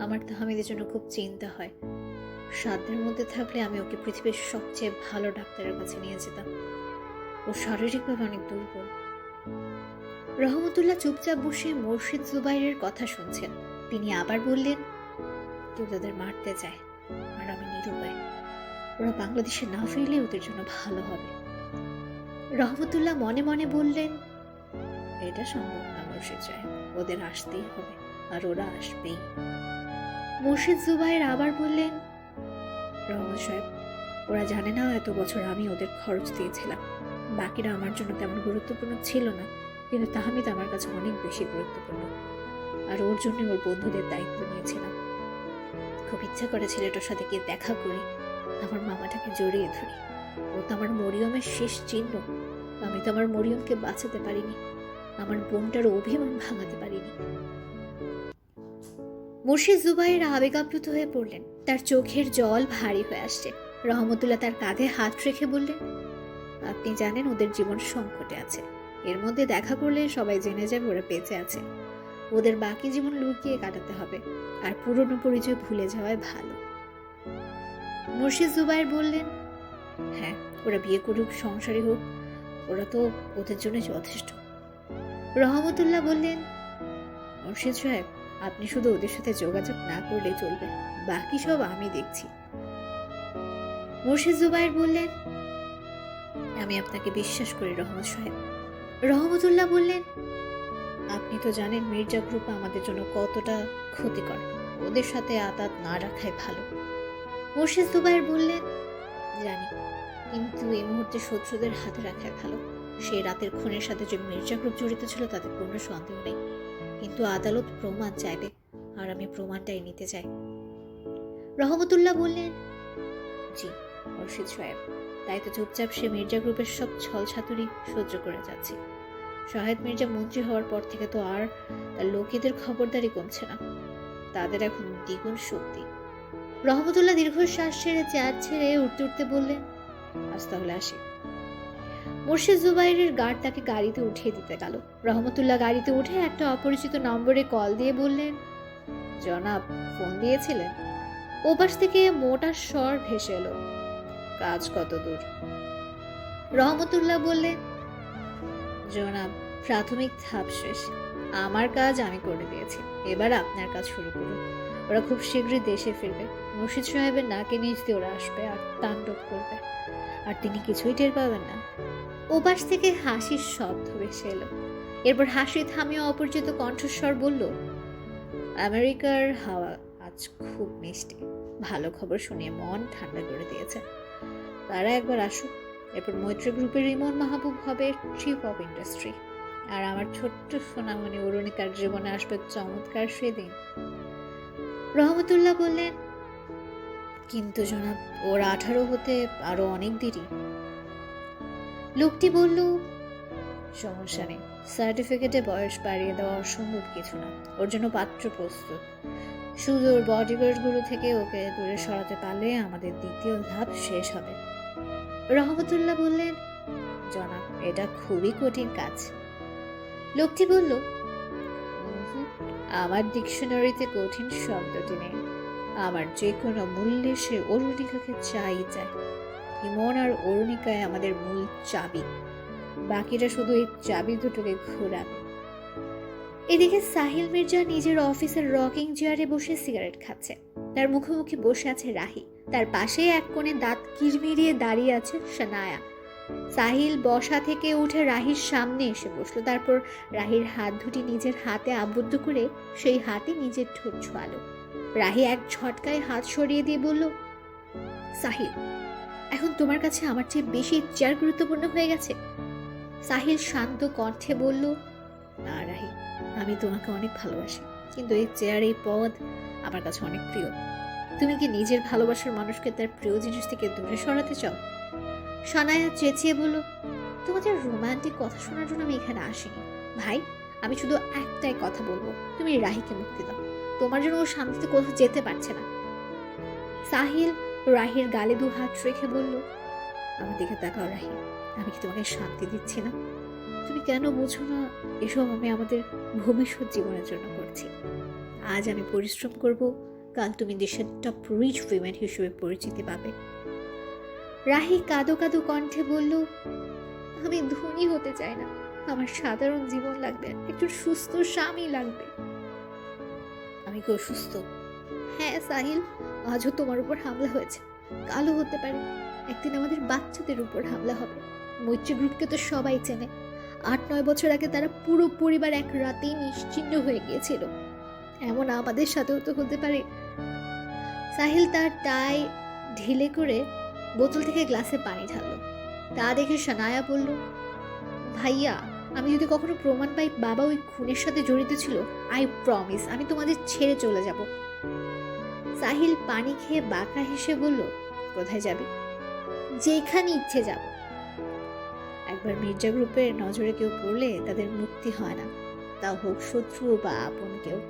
আমার তাহমিদের জন্য খুব চিন্তা হয়। সাধ্যের মধ্যে থাকলে আমি ওকে পৃথিবীর সবচেয়ে ভালো ডাক্তারের কাছে নিয়ে যেতাম। ও শারীরিকভাবে অনেক দুর্বল। রহমতুল্লাহ চুপচাপ বসে মুর্শিদ জুবাইরের কথা শুনছেন। তিনি আবার বললেন, কেউ তাদের মারতে চায়, আর আমি নিরুপায়। ওরা বাংলাদেশে না ফিরলে ওদের জন্য ভালো হবে। রহমতুল্লাহ মনে মনে বললেন, এটা সম্ভব না মুর্শিদ সাহেব। ওদের আসতেই হবে, আর ওরা আসবেই। মুর্শিদ জুবাইর আবার বললেন রহমত সাহেব, ওরা জানে না এত বছর আমি ওদের খরচ দিয়েছিলাম। বাকিরা আমার জন্য তেমন গুরুত্বপূর্ণ ছিল না, কিন্তু তাহমিদ আমার কাছে অনেক বেশি গুরুত্বপূর্ণ। আর ওর জন্য ওর বন্ধুদের দায়িত্ব নিয়েছিলাম। খুব ইচ্ছা করে ছেলেটার সাথে গিয়ে দেখা করি। আমার মামাটাকে জড়িয়ে ধরি। ও তো আমার মরিয়মের শেষ চিহ্ন। আমি তো আমার মরিয়মকে বাঁচাতে পারিনি। আমার বোনটার অভিমান ভাঙাতে পারিনি। মুর্শিদ জুবাইর আবেগাপ্লুত হয়ে পড়লেন। তার চোখের জল ভারী হয়ে আসছে। রহমতুল্লাহ তার কাঁধে হাত রেখে বললেন, আপনি জানেন ওদের জীবন সংকটে আছে। এর মধ্যে দেখা করলে সবাই জেনে যাবে ওরা বেঁচে আছে। ওদের বাকি জীবন লুকিয়ে কাটাতে হবে। আর পুরনো পরিচয় ভুলে যাওয়াই ভালো। মুর্শিদ জুবাইর বললেন হ্যাঁ ওরা বিয়ে করুক সংসারী হোক। ওরা তো ওদের জন্য যথেষ্ট। রহমতুল্লাহ বললেন, মুর্শিদ সাহেব আপনি শুধু ওদের সাথে যোগাযোগ না করলে চলবে। বাকি সব আমি দেখছি। মুর্শিদ জুবাইর বললেন, আমি আপনাকে বিশ্বাস করি, রহমত সাহেব। রহমতুল্লাহ বললেন, আপনি তো জানেন মির্জা গ্রুপ আমাদের জন্য কতটা ক্ষতিকর। ওদের সাথে আতাত না রাখাই ভালো। মুর্শিদ জুবাইর বললেন, জানি, কিন্তু এই মুহূর্তে শত্রুদের হাতে রাখাই ভালো। সেই রাতের খুনের সাথে যে মির্জা গ্রুপ জড়িত ছিল, তাতে কোনো সন্দেহ নেই। কিন্তু আদালত প্রমাণ চাইবে আর আমি প্রমাণটাই নিতে চাই। রহমতুল্লাহ বললেন, জি মুর্শিদ সাহেব। তাই তো চুপচাপ সে মির্জা গ্রুপের সব ছল ছাতুরি সহ্য করে যাচ্ছে। শাহেদ মির্জা মন্ত্রী হওয়ার পর থেকে তো আর তার লোকেদের খবরদারি কমছে না। তাদের এখন দ্বিগুণ শক্তি। রহমতুল্লাহ দীর্ঘশ্বাস ছেড়ে চেয়ার ছেড়ে উঠতে উঠতে বললেন, আজ তাহলে আসি। মুর্শিদ জুবাইরের গার্ড তাকে গাড়িতে উঠিয়ে দিতে গেল। রহমতুল্লাহ গাড়িতে উঠে একটা অপরিচিত নম্বরে কল দিয়ে বললেন, জনাব, ফোন দিয়েছিলেন? ওপাশ থেকে মোটা স্বর ভেসে এলো, কাজ কত দূর? রহমতুল্লাহ বললেন, জনাব, প্রাথমিক ধাপ শেষ। আমার কাজ আমি করে দিয়েছি। এবার আপনার কাজ শুরু করুন। ওরা খুব শীঘ্রই দেশে ফিরবে। মুর্শিদ সাহেবের নাকে নিচ দিয়ে ওরা আসবে আর তাণ্ডব করবে। আর তিনি কিছুই টের পাবেন না। ওপাশ থেকে হাসির শব্দ ভেসে এলো। এরপর হাসি থামিয়ে অপরিচিত কণ্ঠস্বর বলল, আমেরিকার হাওয়া আজ খুব মিষ্টি। ভালো খবর শুনিয়ে মন ঠান্ডা করে দিয়েছে। তারা একবার আসুক। এরপর মৈত্রী গ্রুপের ইমন মাহবুব হবে চিফ অফ ইন্ডাস্ট্রি আর আমার ছোট্ট সোনামণি অরুণিতার জীবনে আসবে চমৎকার সেদিন। রহমতুল্লাহ বললেন, কিন্তু জনাব, ওর আঠারো হতে আরও অনেক দেরি। লোকটি বলল, সমস্যা নেই। সার্টিফিকেটে বয়স বাড়িয়ে দেওয়া অসম্ভব কিছু না। ওর জন্য পাত্র প্রস্তুত। শুধু ওর বডিগার্ডগুলো থেকে ওকে দূরে সরাতে পারলে আমাদের দ্বিতীয় ধাপ শেষ হবে। রহমতুল্লাহ বললেন, জনাব, এটা খুবই কঠিন কাজ। লোকটি বলল আমার ডিকশনারিতে কঠিন শব্দটি নেই। আমার যে কোনো মূল্যে সে অরুণিকাকে চাই চায় ইমন আর অরুণিকায় আমাদের মূল চাবি। বাকিরা শুধু এই চাবি দুটোকে ঘোরাবে। এদিকে সাহিল মির্জা নিজের অফিসের রকিং চেয়ারে বসে সিগারেট খাচ্ছে। তার মুখোমুখি বসে আছে রাহি। তার পাশে এক কোণে দাঁত কিরমিরিয়ে দাঁড়িয়ে আছে সানায়া সাহিল বসা থেকে উঠে রাহির সামনে এসে বসল। তারপর রাহির হাত দুটি নিজের হাতে আবদ্ধ করে সেই হাতে নিজের ঠোঁট ছোয়ালো। রাহি এক ঝটকায় হাত সরিয়ে দিয়ে বলল, সাহিল এখন তোমার কাছে আমার চেয়ে বেশি চেয়ার গুরুত্বপূর্ণ হয়ে গেছে? সাহিল শান্ত কণ্ঠে বলল, না রাহি, আমি তোমাকে অনেক ভালোবাসি, কিন্তু এই চেয়ার, এই পদ আমার কাছে অনেক প্রিয়। তুমি কি নিজের ভালোবাসার মানুষকে তার প্রিয় জিনিস থেকে দূরে সরাতে চাও? সানায়া চেঁচিয়ে বলল, তোমাদের রোমান্টিক কথা শোনার জন্য আমি এখানে আসিনি। ভাই, আমি শুধু একটাই কথা বলব, তুমি রাহিকে মুক্তি দাও। তোমার জন্য ও শান্তিতে কোথাও যেতে পারছে না। সাহিল রাহির গালে দু হাত রেখে বলল, আমার দিকে তাকাও রাহি, আমি কি তোমাকে শান্তি দিচ্ছি না? তুমি কেন বোঝো না এসব আমি আমাদের ভবিষ্যৎ জীবনের জন্য করছি? আজ আমি পরিশ্রম করব, কাল তুমি দেশের টপ রিচ উইমেন হিসেবে পরিচিতি পাবে। রাহি কাদো কাদো কণ্ঠে বলল, আমি ধনী হতে চাই না, আমার সাধারণ জীবন লাগবে একটু সুস্থ স্বামী লাগবে। আমি কি অসুস্থ? হ্যাঁ সাহিল আজও তোমার উপর হামলা হয়েছে। কালও হতে পারে। একদিন আমাদের বাচ্চাদের উপর হামলা হবে। মৈত্রী গ্রুপকে তো সবাই চেনে। আট, নয় বছর আগে তারা পুরো পরিবার এক রাতেই নিশ্চিন্ন হয়ে গিয়েছিল। এমন আমাদের সাথেও তো হতে পারে। সাহিল তার টাই ঢিলে করে বোতল থেকে গ্লাসে পানি ঢাললো। তা দেখে সানায়া বলল, ভাইয়া, আমি যদি কখনো প্রমাণ পাই বাবা ওই খুনের সাথে জড়িত ছিল আই প্রমিস আমি তোমাদের ছেড়ে চলে যাব। সাহিল পানি খেয়ে বাঁকা হেসে বলল, কোথায় যাবে? যেখানে ইচ্ছে যাব। একবার মির্জা গ্রুপের নজরে কেউ পড়লে তাদের মুক্তি হয় না। তা হোক শত্রু বা আপন কেউ।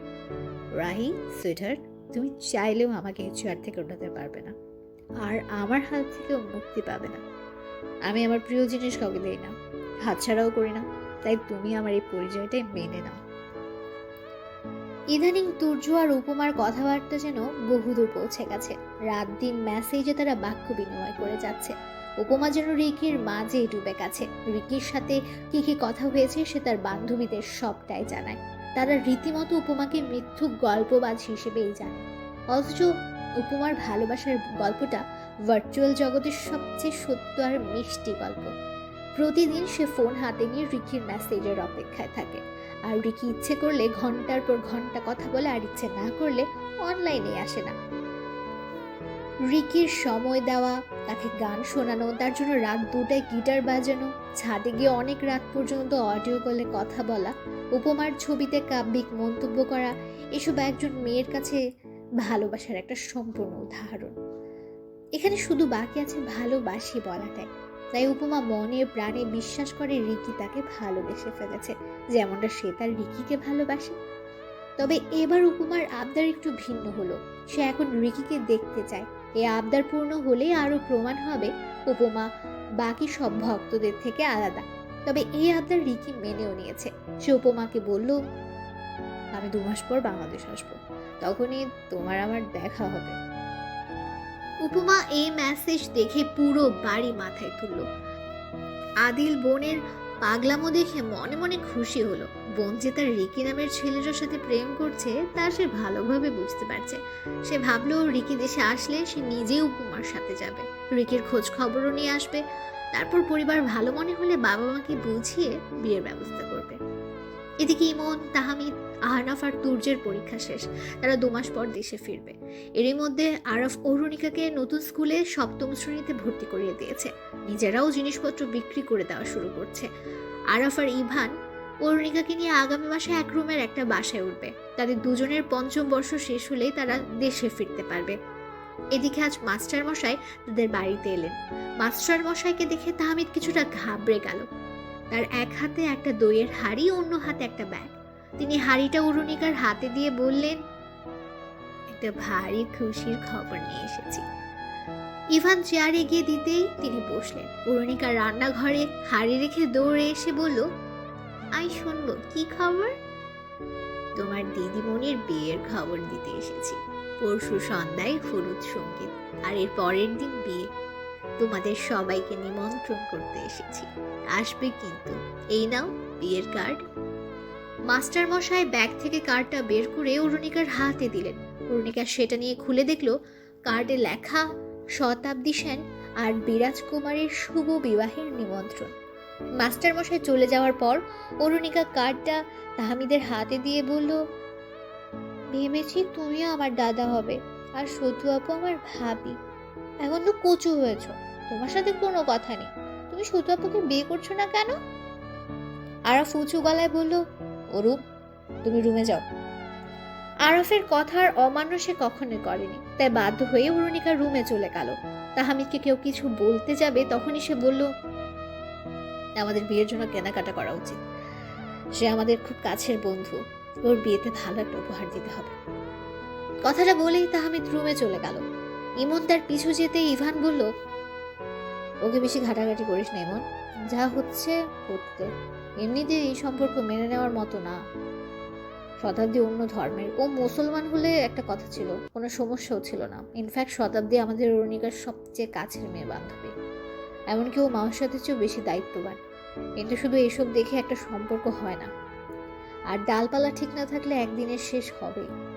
রাহি সুইটার তুমি চাইলেও আমাকে চেয়ার থেকে উঠাতে পারবে না। আর আমার হাত থেকেও মুক্তি পাবে না। আমি আমার প্রিয় জিনিস কাউকে দিই না। হাতছাড়াও করি না। তাই তুমি আমার এই পরিচয়টাই মেনে নাও। ইদানিং তুর্য আর উপমার কথাবার্তা যেন বহুদূর পৌঁছে গেছে। রাত দিন মেসেজে তারা বাক্য বিনিময় করে যাচ্ছে। উপমা যেন রিকির মাঝে ডুবে গেছে। রিকির সাথে কি কি কথা হয়েছে সে তার বান্ধবীদের সবটাই জানায়। তারা রীতিমতো উপমাকে মৃত্যু গল্পবাজ হিসেবেই জানে। অথচ উপমার ভালোবাসার গল্পটা ভার্চুয়াল জগতের সবচেয়ে সত্য আর মিষ্টি গল্প। প্রতিদিন সে ফোন হাতে নিয়ে রিকির মেসেজের অপেক্ষায় থাকে। আর রিকি ইচ্ছে করলে ঘণ্টার পর ঘণ্টা কথা বলে আর ইচ্ছে না করলে অনলাইনে আসে না। রিকির সময় দেওয়া, তাকে গান শোনানো, তার জন্য রাত দুটায় গিটার বাজানো, ছাদে গিয়ে অনেক রাত পর্যন্ত অডিও কলে কথা বলা, উপমার ছবিতে কাব্যিক মন্তব্য করা, এসব একজন মেয়ের কাছে ভালোবাসার একটা সম্পূর্ণ উদাহরণ। এখানে শুধু বাকি আছে ভালোবাসি বলাটাই। তাই উপমা মনে প্রাণে বিশ্বাস করে রিকি তাকে ভালোবেসে ফেলেছে, যেমনটা সে তার রিকিকে ভালোবাসে। তবে এবার উপমার আবদার একটু ভিন্ন হলো। সে এখন রিকিকে দেখতে চায়। এ আবদার পূর্ণ হলেই আরও প্রমাণ হবে উপমা বাকি সব ভক্তদের থেকে আলাদা। তবে এই আবদার রিকি মেনেও নিয়েছে। সে উপমাকে বলল, আমি দু মাস পর বাংলাদেশ আসব। তখনই তোমার আমার দেখা হবে। উপমা এই মেসেজ দেখে পুরো বাড়ি মাথায় তুলল। আদিল বোনের পাগলামো দেখে মনে মনে খুশি হলো। বোন যে তার রিকি নামের ছেলেটার সাথে প্রেম করছে, তা সে ভালোভাবে বুঝতে পারছে। সে ভাবলো রিকি দেশে আসলে সে নিজেই উপমার সাথে যাবে। রিকির খোঁজ খবরও নিয়ে আসবে। তারপর পরিবার ভালো মনে হলে বাবা মাকে বুঝিয়ে বিয়ের ব্যবস্থা করবে। এদিকে ইমন, তাহামিদ, আহনাফ আর তুর্যের পরীক্ষা শেষ। তারা দু মাস পর দেশে ফিরবে। এরই মধ্যে আরফ অরুণিকাকে নতুন স্কুলে সপ্তম শ্রেণীতে ভর্তি করিয়ে দিয়েছে। নিজেরাও জিনিসপত্র বিক্রি করে দেওয়া শুরু করছে। আরফ আর ইভান অরুণিকাকে নিয়ে আগামী মাসে এক রুমের একটা বাসায় উঠবে। তাদের দুজনের পঞ্চম বর্ষ শেষ হলেই তারা দেশে ফিরতে পারবে। এদিকে আজ মাস্টার মশাই তাদের বাড়িতে এলেন। মাস্টার মশাইকে দেখে তাহমিদ কিছুটা ঘাবড়ে গেল। তার এক হাতে একটা দইয়ের হাড়ি, অন্য হাতে একটা ব্যাগ। তিনি হাড়িটা অরুণিকার হাতে দিয়ে বললেন, একটা ভারী খুশির খবর নিয়ে এসেছি। ইভান চেয়ার এগিয়ে দিতেই তিনি বসলেন। অরুণিকা রান্নাঘরে হাড়ি রেখে দৌড়ে এসে বলল, আই, শুনব, কি খবর? তোমার দিদিমণির বিয়ের খবর দিতে এসেছি। পরশু সন্ধ্যায় হলুদ সংগীত, আর এর পরের দিন বিয়ে। তোমাদের সবাইকে নিমন্ত্রণ করতে এসেছি। আসবে কিন্তু। এই নাও, বিয়ের কার্ড মাস্টার মশাই ব্যাগ থেকে কার্ডটা বের করে অরুণিকার হাতে দিলেন। অরুণিকা সেটা নিয়ে খুলে দেখল কার্ডে লেখা, শতাব্দী সেন আর বিরাজ কুমারের শুভ বিবাহের নিমন্ত্রণ। মাস্টার মশাই চলে যাওয়ার পর অরুণিকা কার্ডটা তাহমিদের হাতে দিয়ে বলল, ভেবেছি তুমিও আমার দাদা হবে আর সতু আপু আমার ভাবি। এখন তো কচু হয়েছ, তোমার সাথে কোনো কথা নেই। তুমি সতু আপুকে বিয়ে করছ না কেন? আরাফ উঁচু গলায় বলল, অরূপ, তুমি রুমে যাও। আরাফের কথার অমান্য সে কখনোই করেনি। তাই বাধ্য হয়ে অরুণিকা রুমে চলে গেল। তাহামিদকে কেউ কিছু বলতে যাবে তখনই সে বলল, আমাদের বিয়ের জন্য কেনাকাটা করা উচিত। সে আমাদের খুব কাছের বন্ধু। ওর বিয়েতে ভালো একটা উপহার দিতে হবে। কথাটা বলেই তাহামিদ রুমে চলে গেল। ইমন তার পিছু যেতে ইভান বলল ওকে বেশি ঘাটাঘাটি করিস না এমন যা হচ্ছে হতে এমনিতে এই সম্পর্ক মেনে নেওয়ার মতো না। শতাব্দী অন্য ধর্মের। ও মুসলমান হলে একটা কথা ছিল, কোনো সমস্যাও ছিল না। ইনফ্যাক্ট শতাব্দী আমাদের অরুণিকার সবচেয়ে কাছের মেয়ে বান্ধবী। এমনকি ও মামার সাথে চেয়েও বেশি দায়িত্ববান। কিন্তু শুধু এসব দেখে একটা সম্পর্ক হয় না। আর ডালপালা ঠিক না থাকলে একদিনের শেষ হবেই।